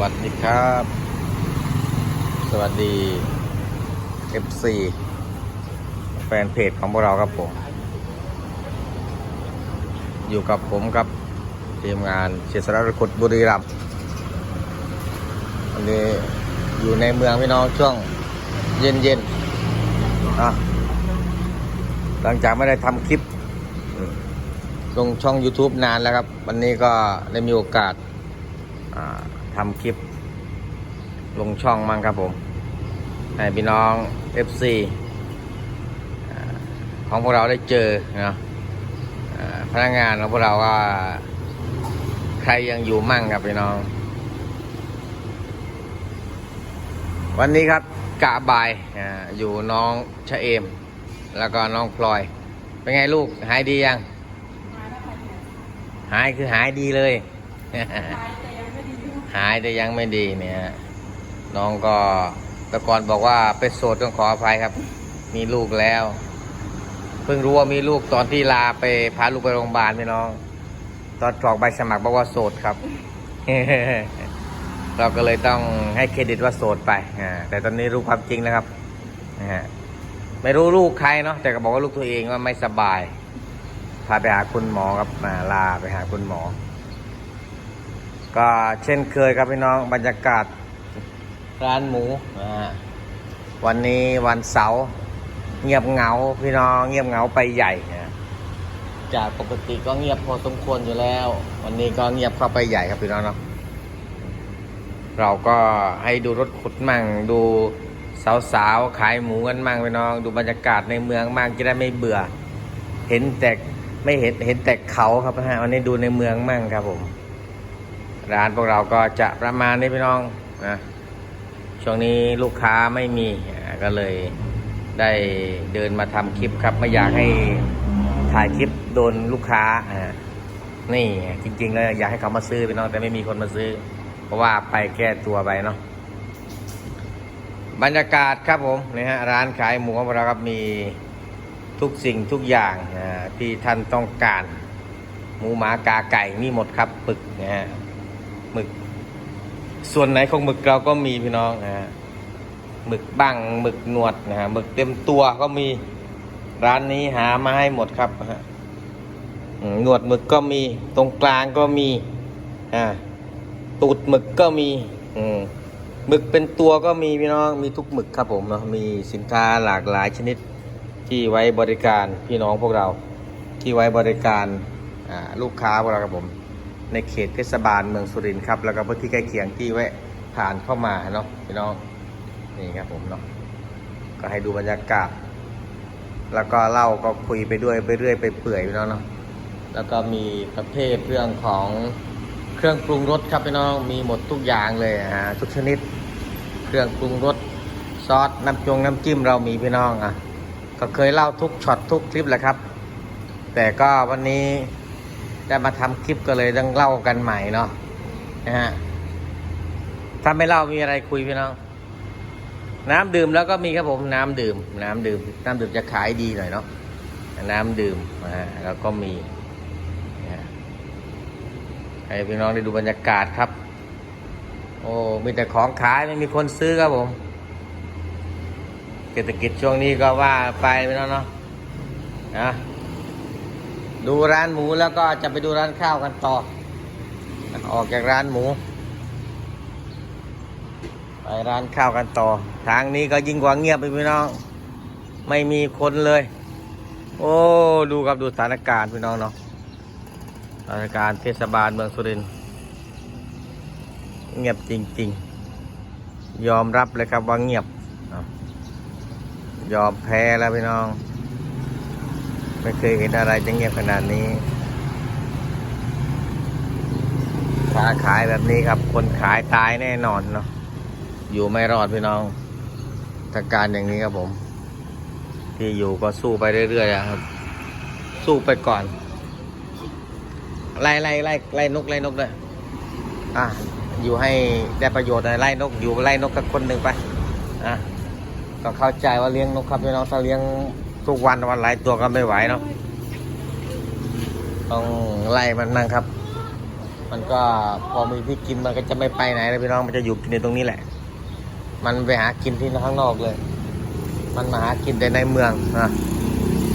วัสดีครับ สวัสดี FC แฟนเพจของพวกเราครับผม อยู่กับผมกับทีมงานเชียร์สารคุดบุรีรัมย์วันนี้อยู่ในเมืองพี่น้องช่วงเย็นเย็นอะหลังจากไม่ได้ทำคลิปลงช่อง YouTube นานแล้วครับ วันนี้ก็ได้มีโอกาสอ่า ทำคลิป ลงช่องมั่งครับผมให้พี่น้อง FC ของพวกเราได้เจอเนาะพนักงานของพวกเราว่าใครยังอยู่มั่งครับพี่น้อง วันนี้ครับกะบายอาอยู่น้องชะเอม แล้วก็น้องพลอย เป็นไงลูกหายดียัง หายคือหายดีเลย หายแต่ยังไม่ดีเนี่ยน้องก็แตะกอนบอกว่าเป็นโสดต้องขออภัยครับ มีลูกแล้ว เพิ่งรู้ว่ามีลูกตอนที่ลาไปพาลูกไปโรงพยาบาลพี่น้อง ตอนกรอกใบสมัครบอกว่าโสดครับ เราก็เลยต้องให้เครดิตว่าโสดไปแต่ตอนนี้รู้ความจริงแล้วครับนะฮะไม่รู้ลูกใครเนาะแต่ก็บอกว่าลูกตัวเองว่าไม่สบายพาไปหาคุณหมอครับมาลาไปหาคุณหมอ ก็เช่นเคยครับพี่น้องบรรยากาศร้านหมูนะฮะวันนี้วันเสาร์เงียบเหงาพี่น้องเงียบเหงาไปใหญ่นะจากปกติก็เงียบพอสมควรอยู่แล้ว วันนี้ก็เงียบเข้าไปใหญ่ครับพี่น้องเนาะเราก็ให้ดูรถขุดมั่งดูสาวๆขายหมูกันมั่งพี่น้อง ดูบรรยากาศในเมืองมั่งจะได้ไม่เบื่อ เห็นแต่ไม่เห็นเห็นแต่เขาครับฮะวันนี้ดูในเมืองมั่งครับผม ร้านพวกเราก็จะประมาณนี้พี่น้องนะช่วงนี้ลูกค้าไม่มีก็เลยได้เดินมาทำคลิปครับ ไม่อยากให้ถ่ายคลิปโดนลูกค้าอ่านี่จริงๆแล้วอยากให้เขามาซื้อพี่น้องแต่ไม่มีคนมาซื้อ เพราะว่าไปแก้ตัวไปเนาะบรรยากาศครับผมนี่ฮะร้านขายหมูของเราครับมีทุกสิ่งทุกอย่างที่ท่านต้องการ หมูหมากาไก่มีหมดครับปึกนะฮะ หมึก ส่วนไหนของหมึกเราก็มีพี่น้องนะฮะหมึกบ้างหมึกหนวดนะฮะหมึกเต็มตัวก็มีร้านนี้หามาให้หมดครับฮะหนวดหมึกก็มีตรงกลางก็มีอ่าตูดหมึกก็มีอืมหมึกเป็นตัวก็มีพี่น้องมีทุกหมึกครับผมเนาะมีสินค้าหลากหลายชนิดที่ไว้บริการพี่น้องพวกเราที่ไว้บริการอ่าลูกค้าพวกเราครับผม ในเขตเทศบาลเมืองสุรินทร์ครับ แล้วก็พื้นที่ใกล้เคียงที่แวะผ่านเข้ามาเนาะพี่น้องนี่ครับผมเนาะก็ให้ดูบรรยากาศ แล้วก็เล่าก็คุยไปด้วยไปเรื่อยไปเปื่อยพี่น้องเนาะแล้วก็มีประเภทเรื่องของเครื่องปรุงรสครับพี่น้องมีหมดทุกอย่างเลยอ่าทุกชนิด เครื่องปรุงรสซอสน้ำจงน้ำจิ้มเรามีพี่น้องอะก็เคยเล่าทุกช็อตทุกคลิปแหละครับ แต่ก็วันนี้ ได้มาทำคลิปก็เลยต้องเล่ากันใหม่เนาะนะฮะถ้าไม่เล่ามีอะไรคุยพี่น้อง น้ำดื่มแล้วก็มีครับผมน้ำดื่ม น้ำดื่ม น้ำดื่มจะขายดีหน่อยเนาะน้ำดื่มนะฮะแล้วก็มีนะฮะให้พี่น้องได้ดูบรรยากาศครับ โอ้มีแต่ของขายไม่มีคนซื้อครับผมเศรษฐกิจช่วงนี้ก็ว่าไปพี่น้องเนาะนะ ดูร้านหมูแล้วก็จะไปดูร้านข้าวกันต่อ ออกจากร้านหมู ไปร้านข้าวกันต่อ ทางนี้ก็ยิ่งกว่าเงียบไปพี่น้อง ไม่มีคนเลย โอ้ดูครับดูสถานการณ์พี่น้องเนาะสถานการณ์เทศบาลเมืองสุรินทร์เงียบจริง ๆ ยอมรับเลยครับว่าเงียบยอมแพ้แล้วพี่น้อง ไม่เคยเห็นอะไรจะเงียบขนาดนี้ค้าขายแบบนี้ครับ คนขายตายแน่นอนเนาะอยู่ไม่รอดพี่น้องสถานการณ์อย่างนี้ครับผม ที่อยู่ก็สู้ไปเรื่อยๆครับ สู้ไปก่อน ไล่ไล่ไล่ไล่นกไล่นกเลยอะอยู่ให้ได้ประโยชน์หน่ไล่นกอยู่ไล่นกกับคนหนึ่งไปอะก็เข้าใจว่าเลี้ยงนกครับพี่น้องถ้าเลี้ยง ทุกวันวันหลายตัวก็ไม่ไหวเนาะต้องไล่มันนั่งครับ มันก็พอมีที่กินมันก็จะไม่ไปไหนเลยพี่น้องมันจะอยู่กินในตรงนี้แหละ มันไปหากินที่ข้างนอกเลย มันมาหากินแต่ในเมืองนะ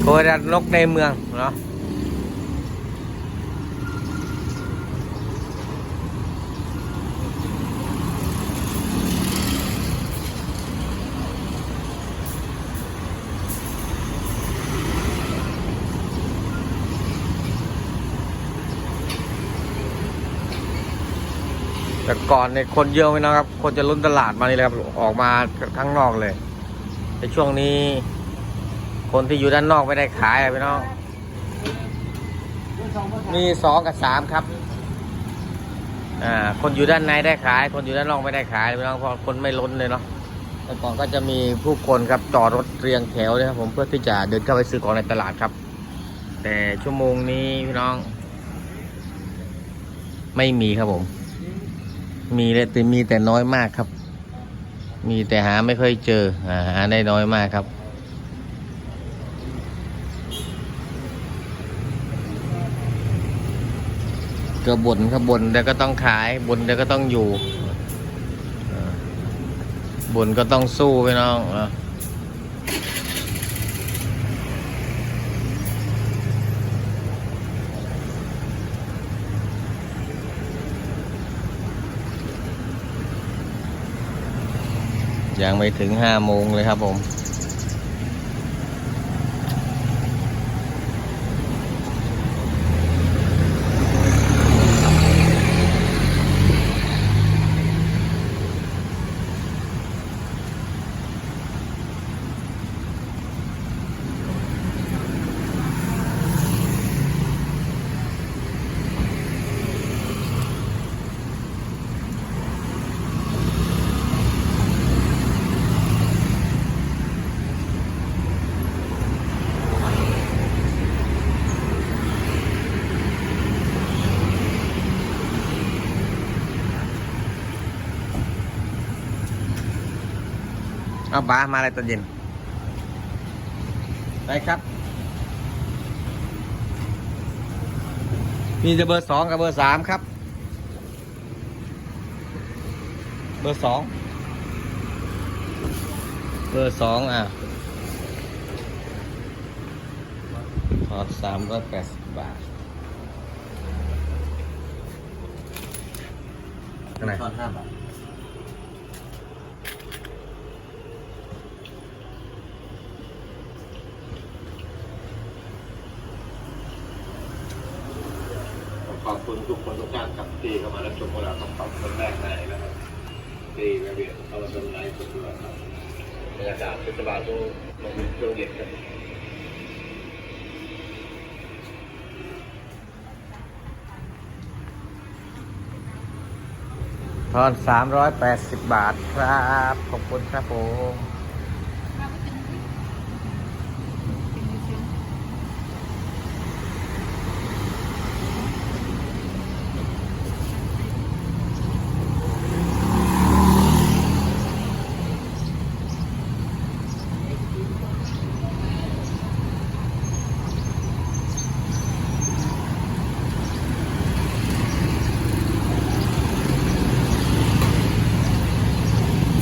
โคดันนกในเมืองเนาะ แต่ก่อนเนี่ยคนเยอะไหมนะครับ คนจะล้นตลาดมานี่เลยครับ ออกมาข้างนอกเลยแต่ช่วงนี้ คนที่อยู่ด้านนอกไม่ได้ขายอะพี่น้องมีสองกับสามครับ อ่า คนอยู่ด้านในได้ขาย คนอยู่ด้านนอกไม่ได้ขายพี่น้องเพราะคนไม่ล้นเลยเนาะแต่ก่อนก็จะมีผู้คนครับจอดรถเรียงแถวเลยครับผมเพื่อที่จะเดินเข้าไปซื้อของในตลาดครับ แต่ชั่วโมงนี้พี่น้อง ไม่มีครับผม มีเลยแต่มีแต่น้อยมากครับ มีแต่หาไม่ค่อยเจออ่าหาได้น้อยมากครับ ก็บนครับบนแล้วก็ต้องขายบนแล้วก็ต้องอยู่บ่นก็ต้องสู้ไปน้อง ยังไม่ถึงห้าโมงเลยครับผม เอาบ้ามาอะไรตอนเย็นไปครับมีแต่เบอร์สองกับเบอร์สามครับ เบอร์สองเบอร์สองอะทอดสามร้อยแปดสิบบาทข้างในทอดห้าบาท คนทุกท่านครับที่เข้ามารับชมพวกเราครับขอบคุณแรกในนะครับที่ระเบียบเข้ามาชมไลฟ์สดด้วยครับบรรยากาศเทศบาลก็ลงช่วงเย็นครับทอนสามร้อยแปดสิบบาทครับ ขอบคุณครับผม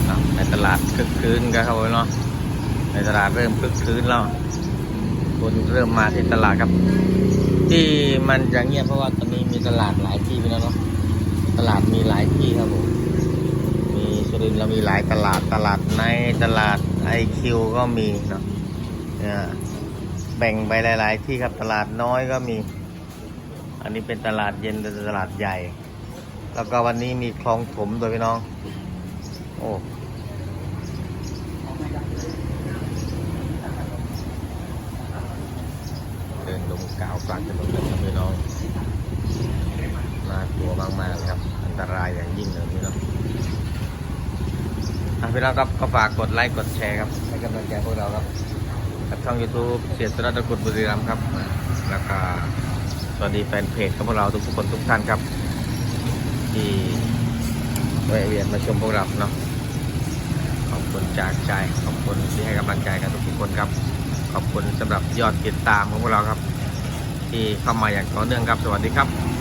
อะในตลาด คืนกันครับผมเนาะในตลาดเริ่มคึกคืนแล้วคนเริ่มมาที่ตลาดครับ ที่มันจะเงียบเพราะว่าตอนนี้มีตลาดหลายที่ไปแล้วเนาะตลาดมีหลายที่ครับผมมีสุรินทร์เรามีหลายตลาดตลาดในตลาดไอคิวก็มีเนาะแบ่งไปหลาย ๆ ที่ครับตลาดน้อยก็มี อันนี้เป็นตลาดเย็นเป็นตลาดใหญ่ แล้วก็วันนี้มีคลองถมด้วยพี่น้อง โอ้ เดินลง กาวกลางถนนเลยครับพี่น้องน่ากลัวมากๆเลยครับ อันตรายอย่างยิ่งเลยพี่น้องพี่น้องครับก็ฝากกดไลค์กดแชร์ครับให้กำลังใจพวกเราครับกับช่อง YouTube เสียสระตะกรุดบุรีรัมย์ครับ แล้วก็สวัสดีแฟนเพจของพวกเราทุกคนทุกท่านครับ ที่แวะเวียนมาชมพวกเราเนาะขอบคุณจากใจขอบคุณที่ให้กำลังใจกันทุกคนครับ ขอบคุณสำหรับยอดติดตามของพวกเราครับ ที่เข้ามาอย่างต่อเนื่องครับ สวัสดีครับ